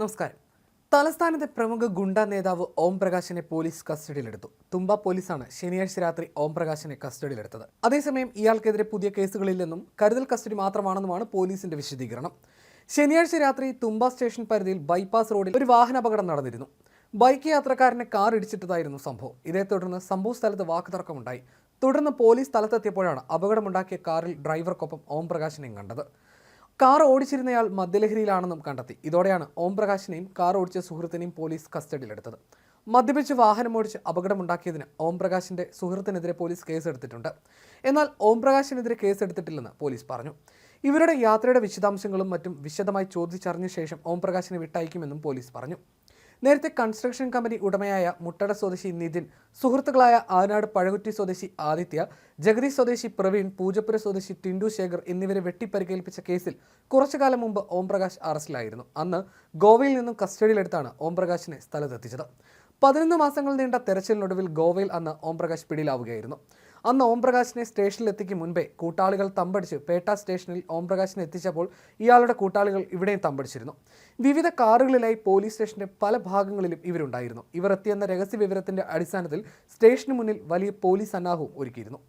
നമസ്കാരം. തലസ്ഥാനത്തെ പ്രമുഖ ഗുണ്ട നേതാവ് ഓം പ്രകാശിനെ പോലീസ് കസ്റ്റഡിയിലെടുത്തു. തുമ്പ പോലീസാണ് ശനിയാഴ്ച രാത്രി ഓം പ്രകാശിനെ കസ്റ്റഡിയിലെടുത്തത്. അതേസമയം ഇയാൾക്കെതിരെ പുതിയ കേസുകളില്ലെന്നും കരുതൽ കസ്റ്റഡി മാത്രമാണെന്നുമാണ് പോലീസിന്റെ വിശദീകരണം. ശനിയാഴ്ച രാത്രി തുമ്പ സ്റ്റേഷൻ പരിധിയിൽ ബൈപ്പാസ് റോഡിൽ ഒരു വാഹനാപകടം നടന്നിരുന്നു. ബൈക്ക് യാത്രക്കാരനെ കാർ ഇടിച്ചിട്ടതായിരുന്നു സംഭവം. ഇതേ തുടർന്ന് സംഭവ സ്ഥലത്ത് വാക്കുതർക്കമുണ്ടായി. തുടർന്ന് പോലീസ് സ്ഥലത്തെത്തിയപ്പോഴാണ് അപകടമുണ്ടാക്കിയ കാറിൽ ഡ്രൈവർക്കൊപ്പം ഓം പ്രകാശിനെയും കണ്ടത്. കാർ ഓടിച്ചിരുന്നയാൾ മദ്യലഹരിയിലാണെന്നും കണ്ടെത്തി. ഇതോടെയാണ് ഓം പ്രകാശിനെയും കാർ ഓടിച്ച സുഹൃത്തിനെയും പോലീസ് കസ്റ്റഡിയിലെടുത്തത്. മദ്യപിച്ച് വാഹനം ഓടിച്ച് അപകടമുണ്ടാക്കിയതിന് ഓം പ്രകാശിന്റെ സുഹൃത്തിനെതിരെ പോലീസ് കേസെടുത്തിട്ടുണ്ട്. എന്നാൽ ഓം പ്രകാശിനെതിരെ കേസെടുത്തിട്ടില്ലെന്ന് പോലീസ് പറഞ്ഞു. ഇവരുടെ യാത്രയുടെ വിശദാംശങ്ങളും മറ്റും വിശദമായി ചോദിച്ചറിഞ്ഞ ശേഷം ഓം പ്രകാശിനെ വിട്ടയക്കുമെന്നും പോലീസ് പറഞ്ഞു. നേരത്തെ കൺസ്ട്രക്ഷൻ കമ്പനി ഉടമയായ മുട്ടട സ്വദേശി നിതിൻ സുഹൃത്തുക്കളായ ആനാട് പഴകുറ്റി സ്വദേശി ആദിത്യ ജഗതി സ്വദേശി പ്രവീൺ പൂജപ്പുര സ്വദേശി ടിൻഡു ശേഖർ എന്നിവരെ വെട്ടിപ്പരിക്കേൽപ്പിച്ച കേസിൽ കുറച്ചുകാലം മുമ്പ് ഓംപ്രകാശ് അറസ്റ്റിലായിരുന്നു. അന്ന് ഗോവയിൽ നിന്നും കസ്റ്റഡിയിലെടുത്താണ് ഓംപ്രകാശിനെ സ്ഥലത്തെത്തിച്ചത്. പതിനൊന്ന് മാസങ്ങൾ നീണ്ട തെരച്ചിലിനൊടുവിൽ ഗോവയിൽ അന്ന് ഓംപ്രകാശ് പിടിയിലാവുകയായിരുന്നു. അന്ന് ഓംപ്രകാശിനെ സ്റ്റേഷനിലെത്തിക്കും മുൻപേ കൂട്ടാളികൾ തമ്പടിച്ച് പേട്ട സ്റ്റേഷനിൽ ഓംപ്രകാശിനെ എത്തിച്ചപ്പോൾ ഇയാളുടെ കൂട്ടാളികൾ ഇവിടെയും തമ്പടിച്ചിരുന്നു. വിവിധ കാറുകളിലായി പോലീസ് സ്റ്റേഷന്റെ പല ഭാഗങ്ങളിലും ഇവരുണ്ടായിരുന്നു. ഇവർ എത്തിയെന്ന രഹസ്യ വിവരത്തിന്റെ അടിസ്ഥാനത്തിൽ സ്റ്റേഷന് മുന്നിൽ വലിയ പോലീസ് സന്നാഹവും ഒരുക്കിയിരുന്നു.